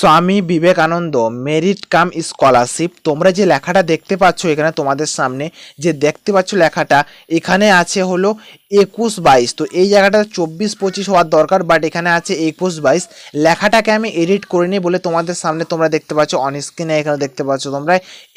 Swami Vivekananda merit cum scholarship তোমরা যে লেখাটা দেখতে পাচ্ছ এখানে তোমাদের সামনে, যে দেখতে পাচ্ছ লেখাটা, এখানে আছে হলো একুশ বাইশ। তো এই জায়গাটা চব্বিশ পঁচিশ হওয়ার দরকার বাট এখানে আছে একুশ বাইশ। লেখাটাকে আমি এডিট করিনি বলে তোমাদের সামনে তোমরা দেখতে পাচ্ছ অন এখানে দেখতে পাচ্ছ তোমরা,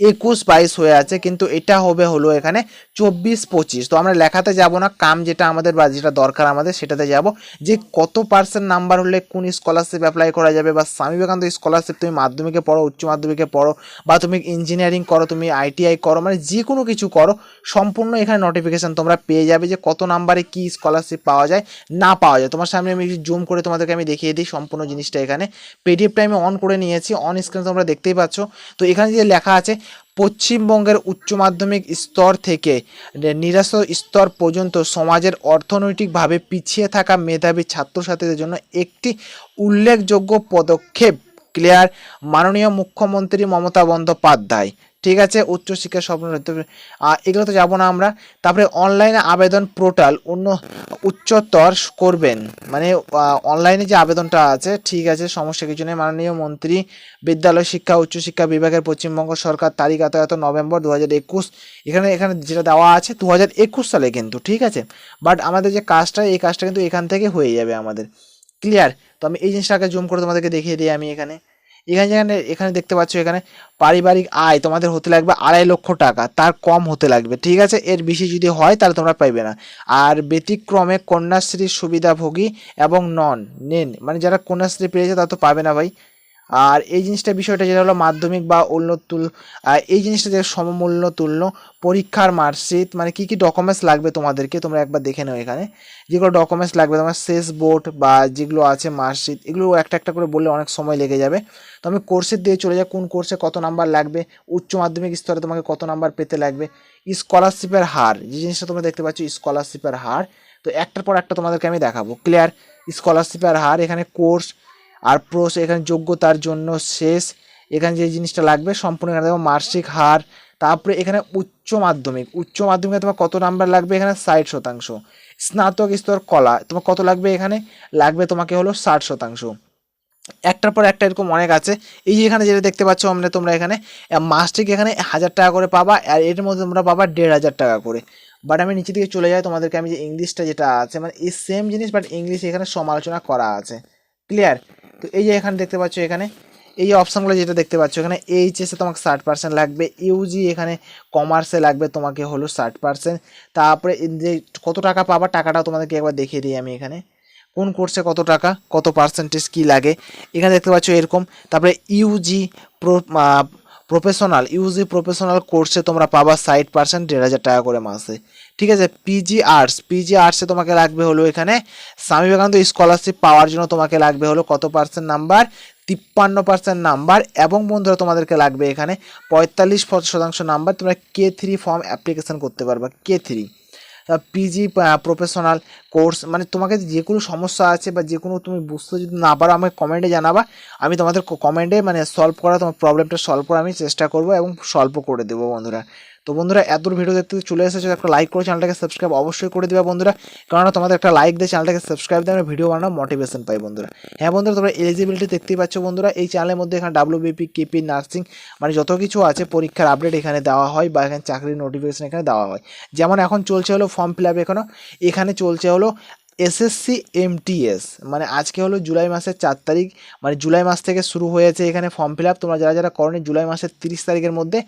একুশ বাইশ হয়ে আছে, কিন্তু এটা হবে হলো এখানে চব্বিশ পঁচিশ। তো আমরা লেখাতে যাব না, কাম যেটা আমাদের বা যেটা দরকার আমাদের, সেটাতে যাব। যে কত পার্সেন্ট নাম্বার হলে কোন স্কলারশিপ অ্যাপ্লাই করা যাবে বা স্বামী বিবেকানন্দ স্কলারশিপ তুমি মাধ্যমিকে পড়ো, উচ্চ মাধ্যমিকে পড়ো বা তুমি ইঞ্জিনিয়ারিং করো, তুমি আইটিআই করো মানে যে কোনো কিছু করো, সম্পূর্ণ এখানে নোটিফিকেশান তোমরা পেয়ে যাবে যে কত নাম্বারে কি স্কলারশিপ পাওয়া যায়, না পাওয়া যায়। তোমার সামনে আমি জুম করে তোমাদেরকে আমি দেখিয়ে দিই সম্পূর্ণ জিনিসটা এখানে। পিডিএফটা আমি অন করে নিয়েছি অন স্ক্রিনে তোমরা দেখতেই পাচ্ছ। তো এখানে যে লেখা আছে, পশ্চিমবঙ্গের উচ্চ মাধ্যমিক স্তর থেকে নিরাশ স্তর পর্যন্ত সমাজের অর্থনৈতিকভাবে পিছিয়ে থাকা মেধাবী ছাত্রছাত্রীদের জন্য একটি উল্লেখযোগ্য পদক্ষেপ ক্লিয়ার মাননীয় মুখ্যমন্ত্রী মমতা বন্দ্যোপাধ্যায়। ঠিক আছে উচ্চশিক্ষা স্বপ্ন এগুলো তো যাব না আমরা। তারপরে অনলাইনে আবেদন পোর্টাল অন্য উচ্চতর করবেন। মানে অনলাইনে যে আবেদনটা আছে, ঠিক আছে, সমস্যা কিছু নেই। মাননীয় মন্ত্রী, বিদ্যালয় শিক্ষা উচ্চশিক্ষা বিভাগের পশ্চিমবঙ্গ সরকার তারিখ এত এত নভেম্বর দু হাজার একুশ। এখানে এখানে যেটা দেওয়া আছে দু হাজার একুশ সালে কিন্তু, ঠিক আছে? বাট আমাদের যে কাজটা, এই কাজটা কিন্তু এখান থেকে হয়ে যাবে আমাদের। ক্লিয়ার তো আমি এই জিনিসটাকে জুম করে তোমাদেরকে দেখিয়ে দিই আমি এখানে। এখানে যেখানে, এখানে দেখতে পাচ্ছ এখানে পারিবারিক আয় তোমাদের হতে লাগবে আড়াই লক্ষ টাকা, তার কম হতে লাগবে, ঠিক আছে? এর বেশি যদি হয় তাহলে তোমরা পাইবে না। আর ব্যতিক্রমে কন্যাশ্রীর সুবিধাভোগী এবং নন, নেন মানে যারা কন্যাশ্রী পেয়েছে তারা তো পাবে না ভাই। আর এই জিনিসটা বিষয়টা যেটা হলো মাধ্যমিক বা অন্য তুল এই জিনিসটা যে সমমূল্য তুল্য পরীক্ষার মার্কশিট মানে কি কি ডকুমেন্টস লাগবে তোমাদেরকে, তোমরা একবার দেখে নাও এখানে। যেগুলো ডকুমেন্টস লাগবে, তোমার শেষ বোর্ড বা যেগুলো আছে মার্কশিট, এগুলো একটা একটা করে বললে অনেক সময় লেগে যাবে। তো আমি কোর্সের দিয়ে চলে যাই, কোন কোর্সে কত নাম্বার লাগবে, উচ্চ মাধ্যমিক স্তরে তোমাকে কত নাম্বার পেতে লাগবে। স্কলারশিপের হার, যে জিনিসটা তোমরা দেখতে পাচ্ছ স্কলারশিপের হার। তো একটার পর একটা তোমাদেরকে আমি দেখাবো ক্লিয়ার স্কলারশিপের হার, এখানে কোর্স আর প্রোস এখানে যোগ্যতার জন্য শেষ। এখানে যে জিনিসটা লাগবে, সম্পূর্ণ এখানে দেখো মার্কশিট, হার, তারপরে এখানে উচ্চ মাধ্যমিক। উচ্চ মাধ্যমিকে তোমার কত নাম্বার লাগবে? এখানে ষাট শতাংশ। স্নাতক স্তর কলা, তোমার কত লাগবে এখানে? লাগবে তোমাকে হলো ষাট শতাংশ। একটার পর একটা এরকম অনেক আছে। এই যে এখানে যেটা দেখতে পাচ্ছ আমরা, তোমরা এখানে মাসটিক এখানে হাজার টাকা করে পাবা, আর এর মধ্যে তোমরা পাবা দেড় হাজার টাকা করে। বাট আমি নিচে দিকে চলে যাই, তোমাদেরকে আমি যে ইংলিশটা যেটা আছে মানে এই সেম জিনিস বাট ইংলিশ এখানে সমালোচনা করা আছে। ক্লিয়ার তো এই যে এখানে দেখতে পাচ্ছ এখানে, এই অপশানগুলো যেটা দেখতে পাচ্ছ এখানে এইচএসে তোমাকে ষাট পার্সেন্ট লাগবে ইউজি এখানে কমার্সে লাগবে তোমাকে হলো ষাট পার্সেন্ট তারপরে যে কত টাকা পাবা টাকাটাও তোমাদেরকে একবার দেখিয়ে দিই আমি এখানে। কোন কোর্সে কত টাকা, কত পার্সেন্টেজ কী লাগে? এখানে দেখতে পাচ্ছ এরকম। তারপরে UG pro professional UG professional কোর্সে তোমরা পাবা ষাট পার্সেন্ট দেড় হাজার টাকা করে মাসে। ঠিক আছে? পিজি আর্টস পিজি আর্টসে তোমাকে লাগবে হলো এখানে স্বামী বিবেকানন্দ স্কলারশিপ পাওয়ার জন্য তোমাকে লাগবে হলো কত পার্সেন্ট নাম্বার তিপ্পান্ন পার্সেন্ট নাম্বার এবং বন্ধুরা তোমাদেরকে লাগবে এখানে পঁয়তাল্লিশ শতাংশ নাম্বার তোমরা কে থ্রি ফর্ম অ্যাপ্লিকেশান করতে পারবা। কে থ্রি পিজি প্রফেশনাল কোর্স মানে তোমাকে যে কোনো সমস্যা আছে বা যে কোনো তুমি বুঝতে যদি না পারো, আমাকে কমেন্টে জানাবা। আমি তোমাদের কমেন্টে মানে সলভ করা, তোমার প্রবলেমটা সলভ করা আমি চেষ্টা করব এবং সলভও করে দেবো বন্ধুরা। তো বন্ধুরা এত ভিডিও দেখতে চলে এসেছে, একটা লাইক করে চ্যানেলটাকে সাবস্ক্রাইব অবশ্যই করে দেবে বন্ধুরা। কারণ তোমাদের একটা লাইক দিয়ে চ্যানেলটাকে সাবস্ক্রাইব আমরা ভিডিও বানানো মোটিভেশন পাই বন্ধুরা। হ্যাঁ বন্ধুরা, তোমরা এলিজিবিলিটি দেখতেই পাচ্ছ বন্ধুরা, এই চ্যানেলের মধ্যে এখানে ডাব্লিউবিপি কেপি নার্সিং মানে যত কিছু আছে পরীক্ষার আপডেট এখানে দেওয়া হয় বা এখানে চাকরির নোটিফিকেশন এখানে দেওয়া হয়। যেমন এখন চলছে হলো ফর্ম ফিল আপ এখনও এখানে চলছে হলো এসএসসি এমটিএস মানে আজকে হলো জুলাই মাসের চার তারিখ মানে জুলাই মাস থেকে শুরু হয়েছে এখানে ফর্ম ফিল আপ তোমরা যারা যারা করনি, জুলাই মাসের তিরিশ তারিখের মধ্যে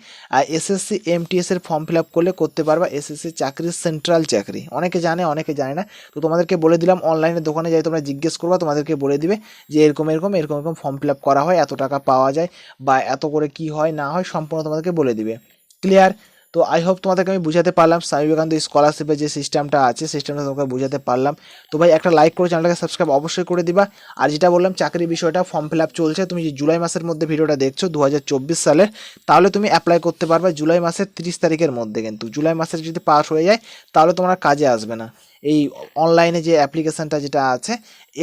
এসএসসি এমটিএস এর ফর্ম ফিল আপ করলে করতে পারবা এসএসসি চাকরির সেন্ট্রাল চাকরি। অনেকে জানে অনেকে জানে না। তো তোমাদেরকে বলে দিলাম অনলাইনে দোকানে যাই তোমরা জিজ্ঞেস করবা, তোমাদেরকে বলে দিবে যে এরকম এরকম এরকম এরকম ফর্ম ফিল আপ করা হয়, এত টাকা পাওয়া যায় বা এত করে কি হয়, না হয়, সম্পূর্ণ তোমাদেরকে বলে দিবে। ক্লিয়ার তো আই হোপ তোমাদেরকে আমি বুঝাতে পারলাম। স্বামী বিবেকানন্দ স্কলারশিপের যে সিস্টেমটা আছে সিস্টেমটা তোমাকে বুঝাতে পারলাম। তো ভাই, একটা লাইক করে চ্যানেলটাকে সাবস্ক্রাইব অবশ্যই করে দিবা। আর যেটা বললাম চাকরির বিষয়টা ফর্ম ফিল আপ চলছে। তুমি যে জুলাই মাসের মধ্যে ভিডিওটা দেখছ দু হাজার চব্বিশ সালের তাহলে তুমি অ্যাপ্লাই করতে পারবে জুলাই মাসের তিরিশ তারিখের মধ্যে কিন্তু। জুলাই মাসের যদি পাস হয়ে যায়, তাহলে তোমার কাজে আসবে না। এই অনলাইনে যে অ্যাপ্লিকেশানটা যেটা আছে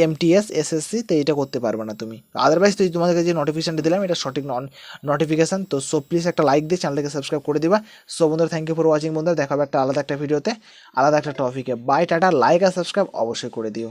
এমটিএস এসএসসি তো এটা করতে পারবে না তুমি। আদারওয়াইজ তুই তোমাদেরকে যে নোটিফিকেশানটা দিলাম, এটা সঠিক নন নোটিফিকেশান তো সো প্লিজ একটা লাইক দিয়ে চ্যানেলটাকে সাবস্ক্রাইব করে দিবা। সো বন্ধুরা থ্যাংক ইউ ফর ওয়াচিং বন্ধুরা। দেখাবে একটা আলাদা একটা ভিডিওতে আলাদা একটা টপিকে বাই টাটা। লাইক আর সাবস্ক্রাইব অবশ্যই করে দিও।